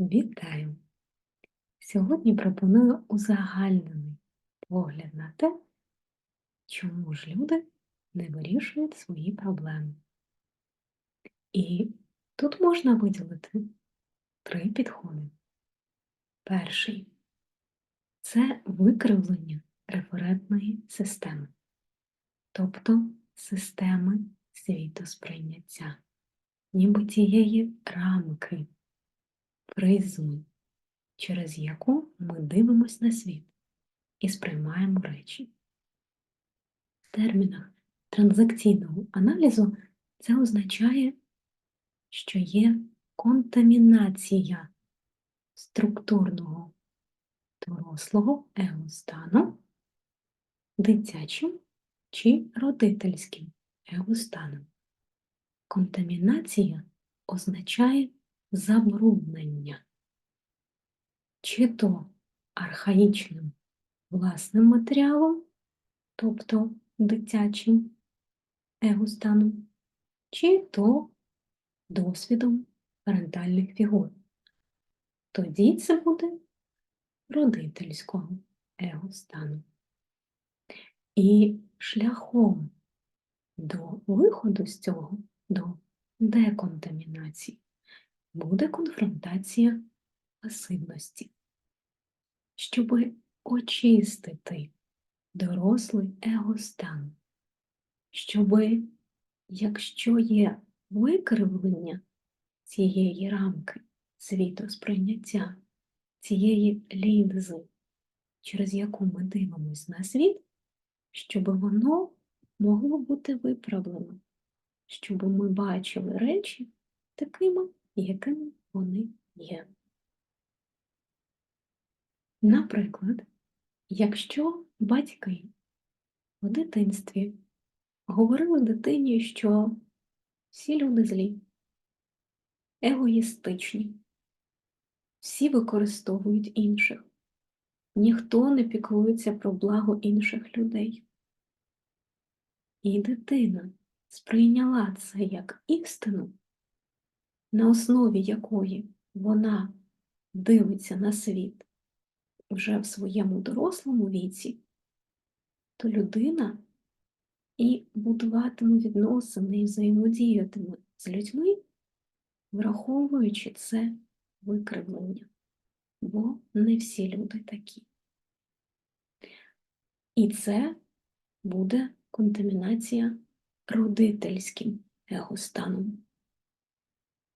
Вітаю! Сьогодні пропоную узагальнений погляд на те, чому ж люди не вирішують свої проблеми. І тут можна виділити три підходи. Перший це викривлення референтної системи, тобто системи світосприйняття, ніби тієї рамки призми, через яку ми дивимося на світ і сприймаємо речі. В термінах транзакційного аналізу це означає, що є контамінація структурного дорослого егостану дитячим чи родительським егостаном. Контамінація означає забруднення, чи то архаїчним власним матеріалом, тобто дитячим егостаном, чи то досвідом парентальних фігур. Тоді це буде родительського егостану. І шляхом до виходу з цього, до деконтамінації, буде конфронтація пасивності. Щоб очистити дорослий егостан, щоб, якщо є викривлення цієї рамки світосприйняття, цієї лінзи, через яку ми дивимося на світ, щоб воно могло бути виправлено, щоб ми бачили речі такими, якими вони є. Наприклад, якщо батьки в дитинстві говорили дитині, що всі люди злі, егоїстичні, всі використовують інших, ніхто не піклується про благо інших людей. І дитина сприйняла це як істину, на основі якої вона дивиться на світ вже в своєму дорослому віці, то людина і будуватиме відносини і взаємодіятиме з людьми, враховуючи це викривлення, бо не всі люди такі. І це буде контамінація родительським егостаном.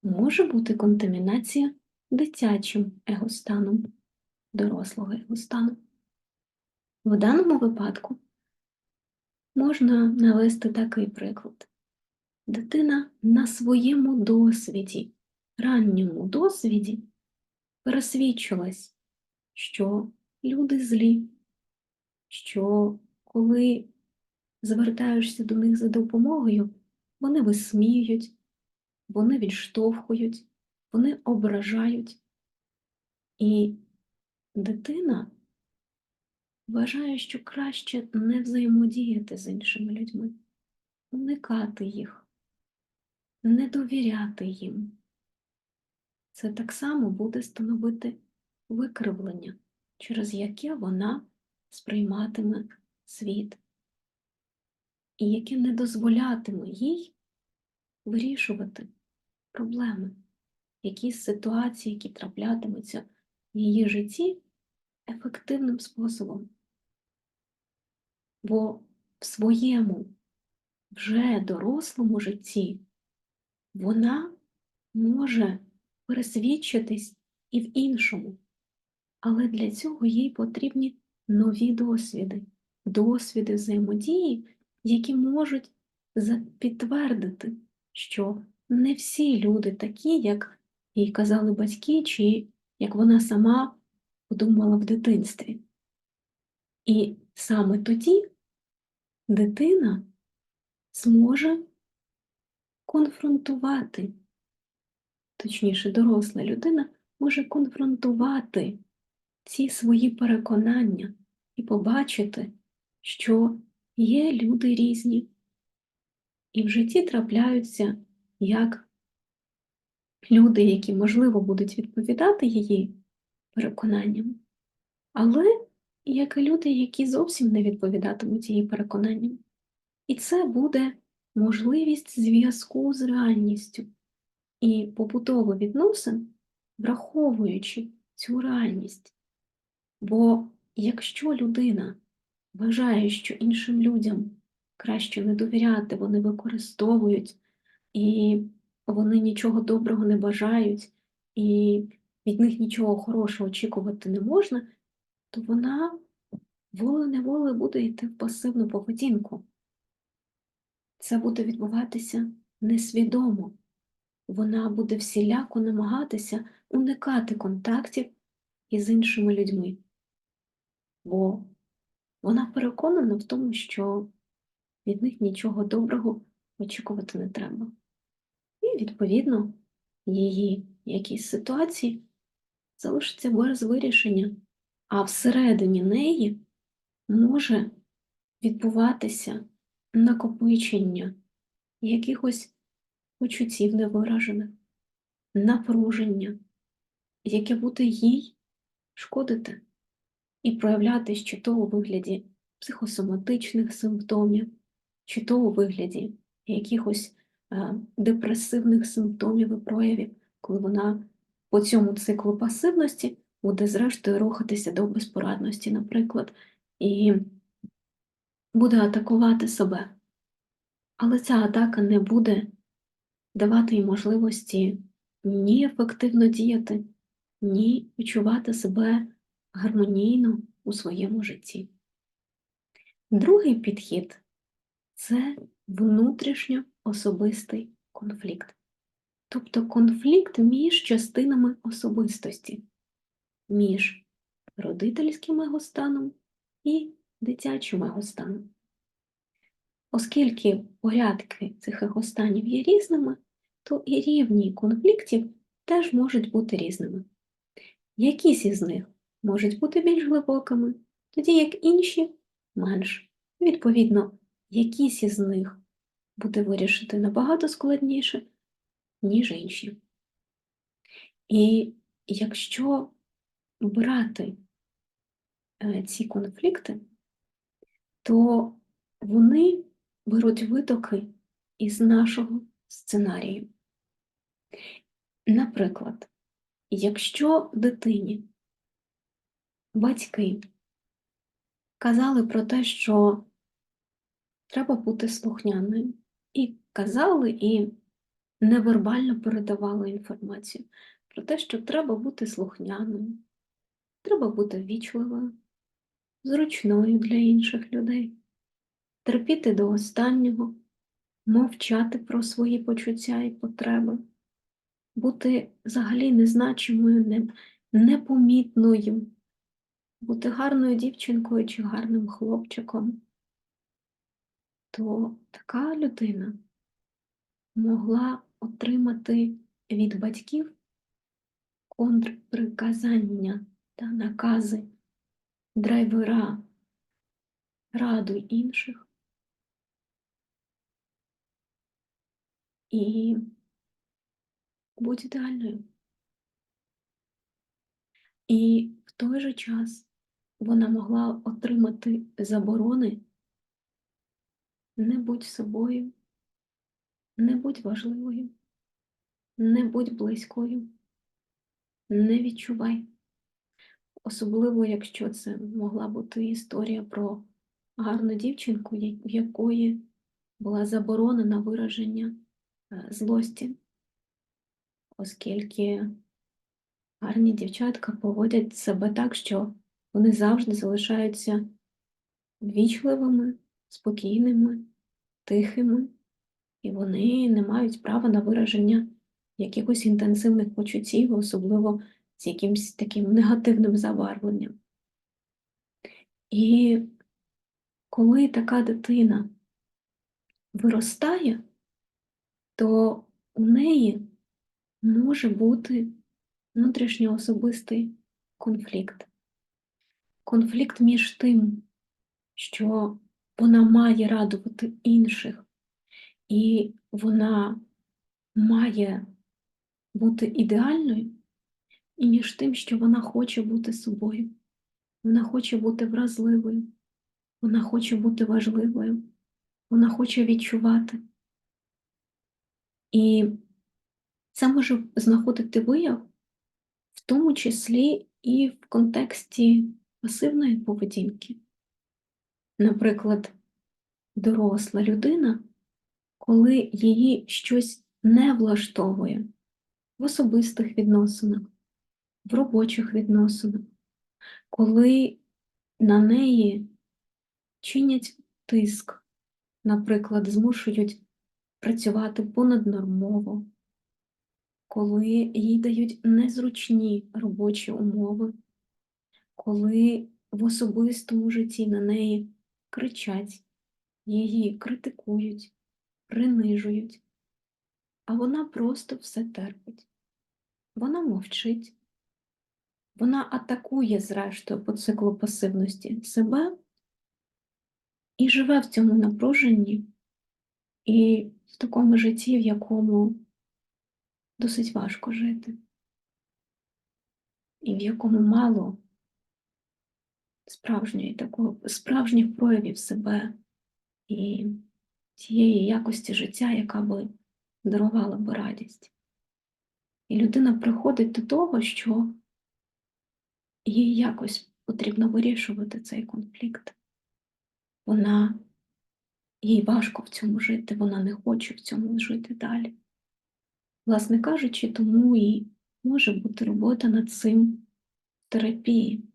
Може бути контамінація дитячим егостаном, дорослого егостану. В даному випадку можна навести такий приклад. Дитина на своєму досвіді, ранньому досвіді, пересвідчилась, що люди злі, що коли звертаєшся до них за допомогою, вони висміюють, вони відштовхують, вони ображають. І дитина вважає, що краще не взаємодіяти з іншими людьми, уникати їх, не довіряти їм. Це так само буде становити викривлення, через яке вона сприйматиме світ, і яке не дозволятиме їй вирішувати проблеми, якісь ситуації, які траплятимуться в її житті ефективним способом. Бо в своєму вже дорослому житті вона може пересвідчитись і в іншому, але для цього їй потрібні нові досвіди, досвіди взаємодії, які можуть підтвердити, що не всі люди такі, як їй казали батьки, чи як вона сама подумала в дитинстві. І саме тоді дитина зможе конфронтувати, точніше, доросла людина може конфронтувати ці свої переконання і побачити, що є люди різні, і в житті трапляються як люди, які, можливо, будуть відповідати її переконанням, але як і люди, які зовсім не відповідатимуть її переконанням. І це буде можливість зв'язку з реальністю і побудову відносин, враховуючи цю реальність. Бо якщо людина вважає, що іншим людям краще не довіряти, вони використовують і вони нічого доброго не бажають, і від них нічого хорошого очікувати не можна, то вона воле-неволе буде йти в пасивну поведінку. Це буде відбуватися несвідомо. Вона буде всіляко намагатися уникати контактів із іншими людьми, бо вона переконана в тому, що від них нічого доброго очікувати не треба. Відповідно, її якісь ситуації залишаться без вирішення, а всередині неї може відбуватися накопичення якихось почуттів невиражених, напруження, яке буде їй шкодити і проявлятись чи то у вигляді психосоматичних симптомів, чи то у вигляді якихось депресивних симптомів і проявів, коли вона по цьому циклу пасивності буде зрештою рухатися до безпорадності, наприклад, і буде атакувати себе. Але ця атака не буде давати їй можливості ні ефективно діяти, ні відчувати себе гармонійно у своєму житті. Другий підхід це внутрішньо особистий конфлікт, тобто конфлікт між частинами особистості, між родительським егостаном і дитячим егостаном. Оскільки порядки цих егостанів є різними, то і рівні конфліктів теж можуть бути різними. Якісь із них можуть бути більш глибокими, тоді як інші менш. Відповідно, якісь із них буде вирішити набагато складніше, ніж інші. І якщо брати е, ці конфлікти, то вони беруть витоки із нашого сценарію. Наприклад, якщо дитині батьки казали про те, що треба бути слухняною, і казали, і невербально передавали інформацію про те, що треба бути слухняною, треба бути вічливою, зручною для інших людей терпіти до останнього, мовчати про свої почуття і потреби, бути взагалі незначимою, непомітною, бути гарною дівчинкою чи гарним хлопчиком, то така людина могла отримати від батьків контрприказання та накази драйвера раду інших, і будь ідеальною. І в той же час вона могла отримати заборони не будь собою, не будь важливою, не будь близькою, не відчувай. Особливо, якщо це могла бути історія про гарну дівчинку, в якої була заборонена вираження Е, злості, оскільки гарні дівчатка поводять себе так, що вони завжди залишаються вічливими, спокійними, тихими, і вони не мають права на вираження якихось інтенсивних почуттів, особливо з якимось таким негативним забарвленням. І коли така дитина виростає, то у неї може бути внутрішньоособистий конфлікт. Конфлікт між тим, що вона має радувати інших, і вона має бути ідеальною, і між тим, що вона хоче бути собою. Вона хоче бути вразливою, вона хоче бути важливою, вона хоче відчувати. І це може знаходити вияв, в тому числі і в контексті пасивної поведінки. Наприклад, доросла людина, коли її щось не влаштовує в особистих відносинах, в робочих відносинах, коли на неї чинять тиск, наприклад, змушують працювати понаднормово, коли їй дають незручні робочі умови, коли в особистому житті на неї кричать, її критикують, принижують, а вона просто все терпить. Вона мовчить, вона атакує, зрештою, по циклу пасивності себе і живе в цьому напруженні і в такому житті, в якому досить важко жити, і в якому мало справжньої такого, справжніх проявів себе і тієї якості життя, яка би дарувала би радість. І людина приходить до того, що їй якось потрібно вирішувати цей конфлікт. Вона їй важко в цьому жити, вона не хоче в цьому жити далі. Власне кажучи, тому і може бути робота над цим в терапії,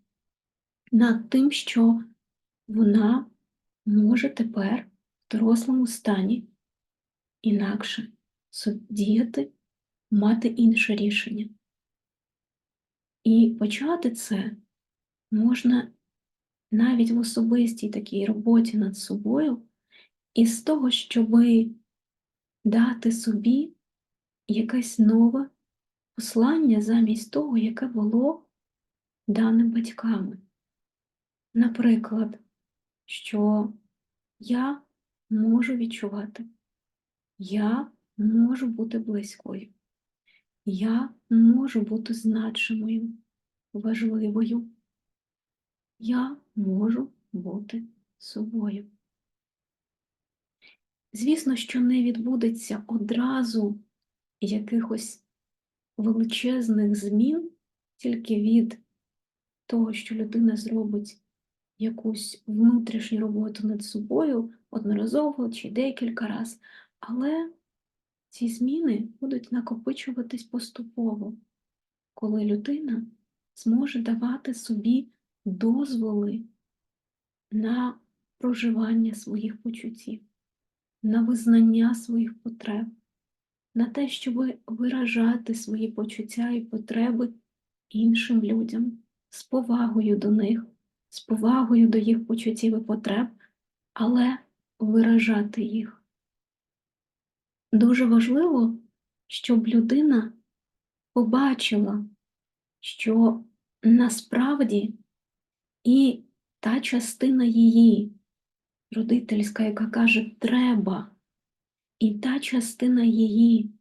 над тим, що вона може тепер в дорослому стані інакше діяти, мати інше рішення. І почати це можна навіть в особистій такій роботі над собою, із того, щоби дати собі якесь нове послання замість того, яке було дане батьками. Наприклад, що я можу відчувати, я можу бути близькою, я можу бути значимою, важливою, я можу бути собою. Звісно, що не відбудеться одразу якихось величезних змін тільки від того, що людина зробить якусь внутрішню роботу над собою одноразово чи декілька разів, але ці зміни будуть накопичуватись поступово, коли людина зможе давати собі дозволи на проживання своїх почуттів, на визнання своїх потреб, на те, щоб виражати свої почуття і потреби іншим людям з повагою до них, з повагою до їх почуттів і потреб, але виражати їх. Дуже важливо, щоб людина побачила, що насправді і та частина її родительська, яка каже треба, і та частина її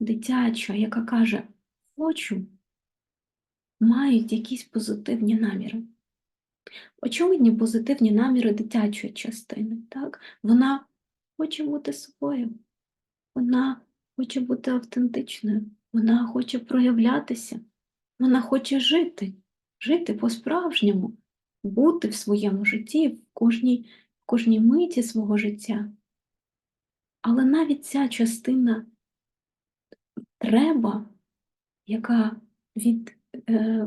дитяча, яка каже хочу, мають якісь позитивні наміри. Очевидні позитивні наміри дитячої частини. Так? Вона хоче бути собою, вона хоче бути автентичною, вона хоче проявлятися, вона хоче жити, жити по-справжньому, бути в своєму житті, в кожній, в кожній миті свого життя. Але навіть ця частина треба, яка від е,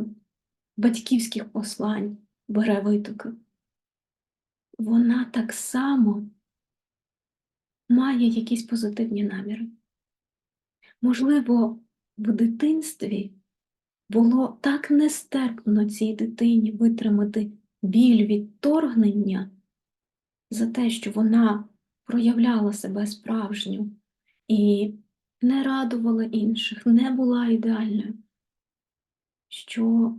батьківських послань бере витоки, вона так само має якісь позитивні наміри. Можливо, в дитинстві було так нестерпно цій дитині витримати біль відторгнення за те, що вона проявляла себе справжню і не радувала інших, не була ідеальною, що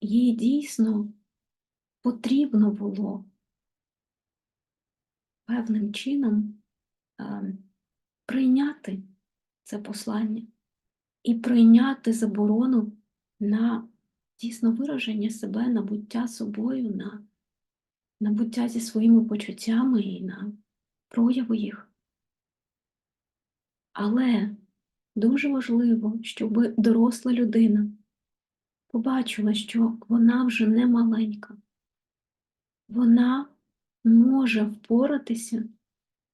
їй дійсно потрібно було певним чином е, прийняти це послання, і прийняти заборону на дійсно вираження себе, на буття собою, на, на буття зі своїми почуттями і на прояву їх. Але дуже важливо, щоб доросла людина побачила, що вона вже не маленька, вона може впоратися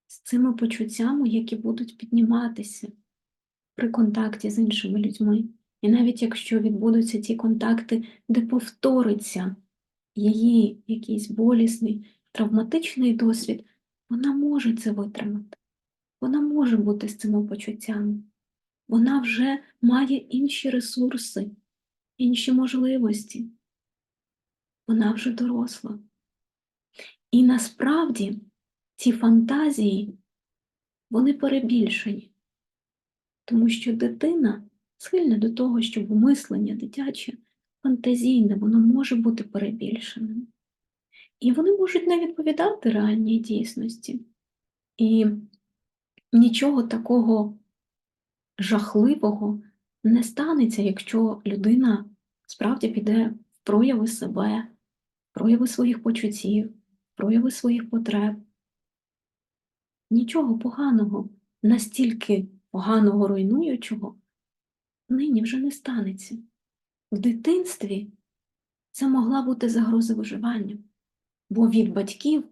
з цими почуттями, які будуть підніматися при контакті з іншими людьми. І навіть якщо відбудуться ті контакти, де повториться її якийсь болісний, травматичний досвід, вона може це витримати. Вона може бути з цими почуттями. Вона вже має інші ресурси, інші можливості. Вона вже доросла. І насправді ці фантазії, вони перебільшені, тому що дитина схильна до того, щоб мислення дитяче, фантазійне, воно може бути перебільшеним. І вони можуть не відповідати реальній дійсності. І нічого такого жахливого не станеться, якщо людина справді піде в прояви себе, прояви своїх почуттів, прояви своїх потреб. Нічого поганого, настільки поганого руйнуючого, нині вже не станеться. В дитинстві це могла бути загроза виживання, бо від батьків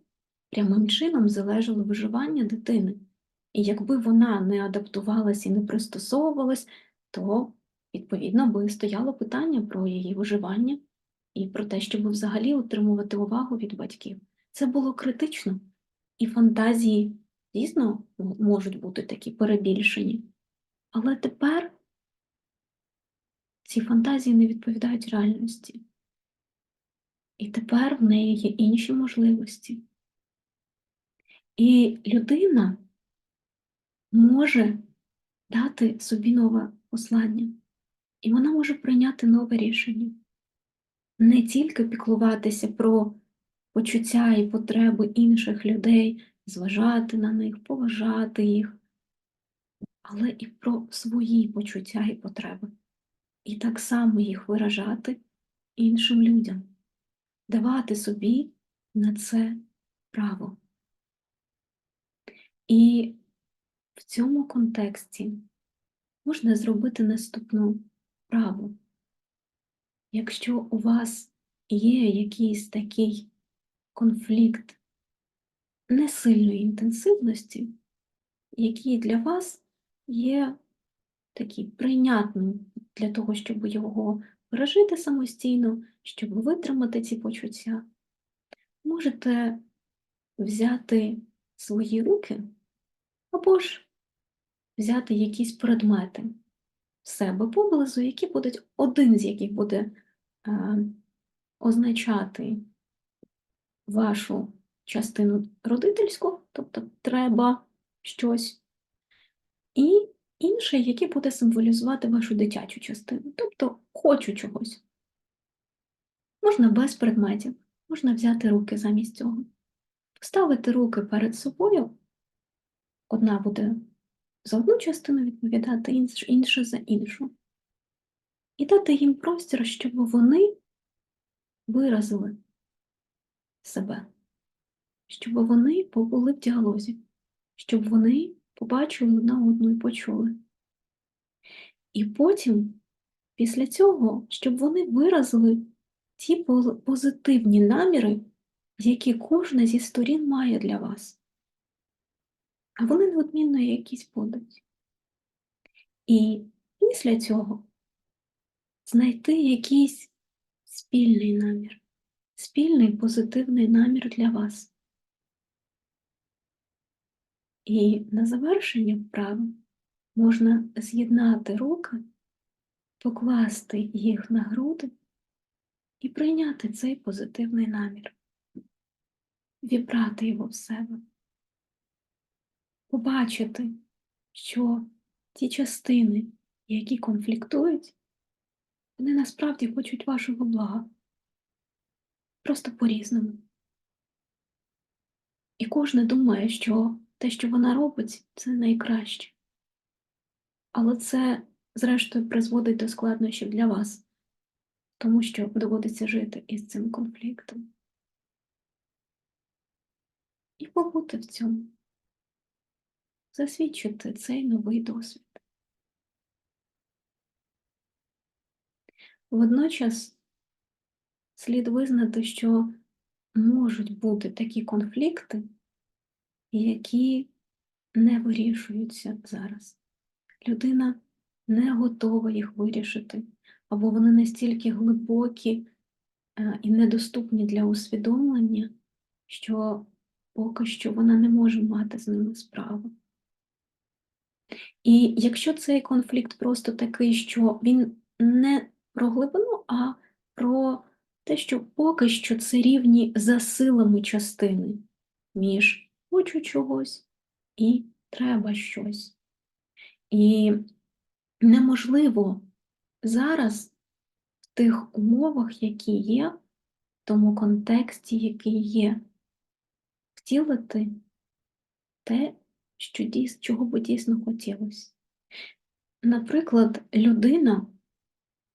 прямим чином залежало виживання дитини. І якби вона не адаптувалась і не пристосовувалась, то, відповідно, би стояло питання про її виживання і про те, щоб взагалі отримувати увагу від батьків. Це було критично, і фантазії дійсно можуть бути такі перебільшені. Але тепер ці фантазії не відповідають реальності. І тепер в неї є інші можливості. І людина може дати собі нове послання, і вона може прийняти нове рішення. Не тільки піклуватися про почуття і потреби інших людей, зважати на них, поважати їх, але і про свої почуття і потреби. І так само їх виражати іншим людям, давати собі на це право. І в цьому контексті можна зробити наступну вправу. Якщо у вас є якийсь такий конфлікт несильної інтенсивності, який для вас є такий прийнятним для того, щоб його пережити самостійно, щоб витримати ці почуття, можете взяти свої руки або ж взяти якісь предмети в себе поблизу, які будуть, один з яких буде е, означати вашу частину родительську, тобто треба щось, і інший, який буде символізувати вашу дитячу частину, тобто хочу чогось. Можна без предметів, можна взяти руки замість цього. Поставити руки перед собою, одна буде за одну частину відповідати, інша за іншу. І дати їм простір, щоб вони виразили себе, щоб вони побули в діалозі, щоб вони побачили одна одну і почули. І потім, після цього, щоб вони виразили ті позитивні наміри, які кожна зі сторін має для вас. А вони неодмінно якісь будуть. І після цього знайти якийсь спільний намір, спільний позитивний намір для вас. І на завершення вправи можна з'єднати руки, покласти їх на груди і прийняти цей позитивний намір, вібрати його в себе, побачити, що ті частини, які конфліктують, вони насправді хочуть вашого блага, просто по-різному. І кожна думає, що те, що вона робить, це найкраще. Але це зрештою, призводить до складнощів для вас, тому що доводиться жити із цим конфліктом. І побути в цьому, засвідчити цей новий досвід. Водночас слід визнати, що можуть бути такі конфлікти, які не вирішуються зараз. Людина не готова їх вирішити, або вони настільки глибокі е, і недоступні для усвідомлення, що поки що вона не може мати з ними справу. І якщо цей конфлікт просто такий, що він не про глибину, а про те, що поки що це рівні за силами частини між хочу чогось і треба щось. І неможливо зараз в тих умовах, які є, в тому контексті, який є, втілити те, що дійс, чого би дійсно хотілося. Наприклад, людина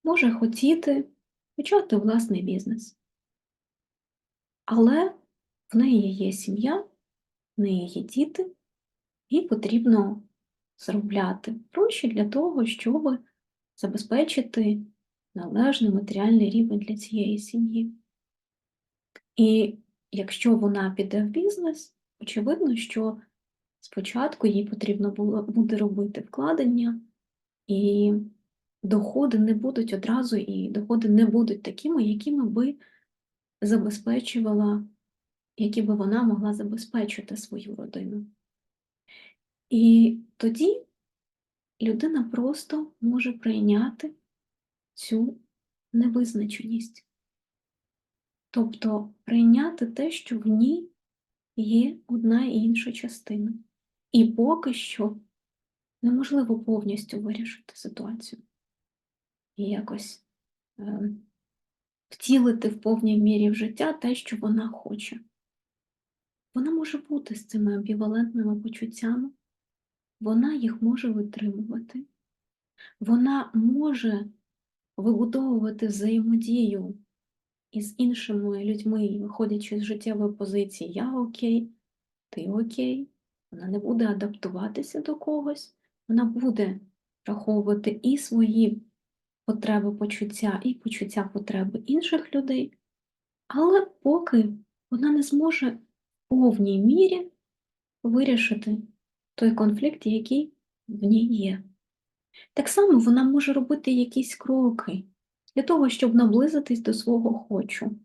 може хотіти почати власний бізнес, але в неї є сім'я, в неї є діти, і потрібно заробляти гроші для того, щоб забезпечити належний матеріальний рівень для цієї сім'ї. І якщо вона піде в бізнес, очевидно, що спочатку їй потрібно було буде робити вкладення, і доходи не будуть одразу, і доходи не будуть такими, якими би забезпечувала, які би вона могла забезпечити свою родину. І тоді людина просто може прийняти цю невизначеність, тобто прийняти те, що в ній є одна і інша частина. І поки що неможливо повністю вирішити ситуацію і якось е, втілити в повній мірі в життя те, що вона хоче. Вона може бути з цими амбівалентними почуттями, вона їх може витримувати, вона може вибудовувати взаємодію із іншими людьми, виходячи з життєвої позиції Я окей, ти окей, вона не буде адаптуватися до когось, вона буде враховувати і свої потреби почуття, і почуття потреби інших людей, але поки вона не зможе в повній мірі вирішити той конфлікт, який в ній є. Так само вона може робити якісь кроки для того, щоб наблизитись до свого хочу.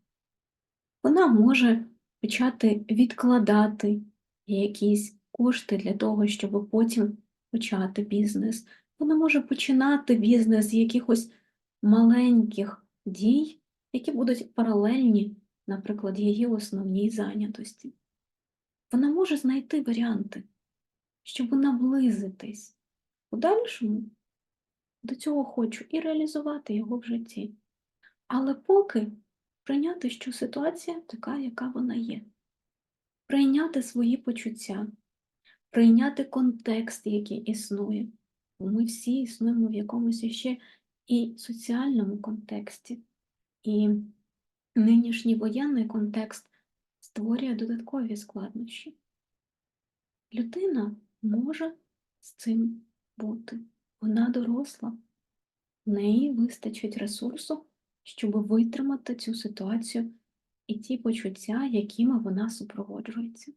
Вона може почати відкладати якісь кошти для того, щоб потім почати бізнес. Вона може починати бізнес з якихось маленьких дій, які будуть паралельні, наприклад, її основній зайнятості. Вона може знайти варіанти, щоб наблизитись в подальшому до цього хочу і реалізувати його в житті. Але поки прийняти, що ситуація така, яка вона є, прийняти свої почуття, прийняти контекст, який існує. Бо ми всі існуємо в якомусь ще і соціальному контексті. І нинішній воєнний контекст створює додаткові складнощі. Людина може з цим бути. Вона доросла, в неї вистачить ресурсу, щоб витримати цю ситуацію і ті почуття, якими вона супроводжується.